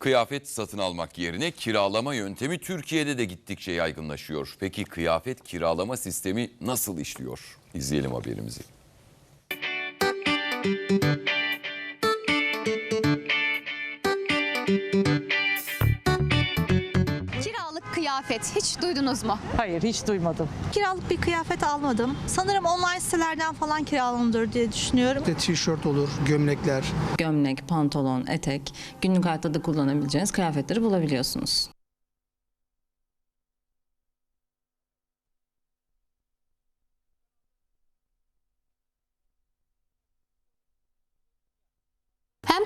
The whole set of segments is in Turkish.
Kıyafet satın almak yerine kiralama yöntemi Türkiye'de de gittikçe yaygınlaşıyor. Peki kıyafet kiralama sistemi nasıl işliyor? İzleyelim haberimizi. Kiralık kıyafet hiç duydunuz mu? Hayır hiç duymadım. Kiralık bir kıyafet almadım. Sanırım online sitelerden falan kiralanır diye düşünüyorum. İşte tişört olur, gömlekler, gömlek, pantolon, etek, günlük hayatta da kullanabileceğiniz kıyafetleri bulabiliyorsunuz.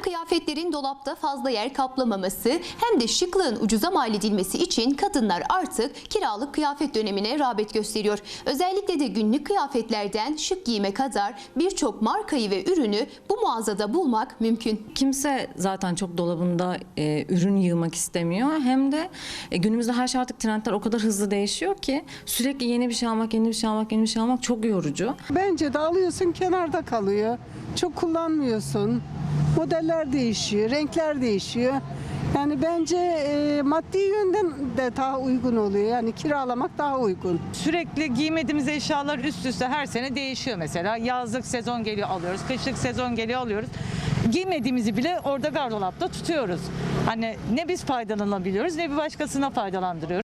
Kıyafetlerin dolapta fazla yer kaplamaması hem de şıklığın ucuza mal edilmesi için kadınlar artık kiralık kıyafet dönemine rağbet gösteriyor. Özellikle de günlük kıyafetlerden şık giyime kadar birçok markayı ve ürünü bu mağazada bulmak mümkün. Kimse zaten çok dolabında e, ürün yığmak istemiyor. Hem de e, günümüzde her şey artık trendler o kadar hızlı değişiyor ki sürekli yeni bir şey almak, yeni bir şey almak, yeni bir şey almak çok yorucu. Bence de alıyorsun kenarda kalıyor. Çok kullanmıyorsun. Modeller değişiyor, renkler değişiyor. Yani bence e, maddi yönden de daha uygun oluyor. Yani kiralamak daha uygun. Sürekli giymediğimiz eşyalar üst üste her sene değişiyor mesela. Yazlık sezon geliyor alıyoruz, kışlık sezon geliyor alıyoruz. Giymediğimizi bile orada gardolapta tutuyoruz. Hani ne biz faydalanabiliyoruz ne bir başkasına faydalandırıyoruz.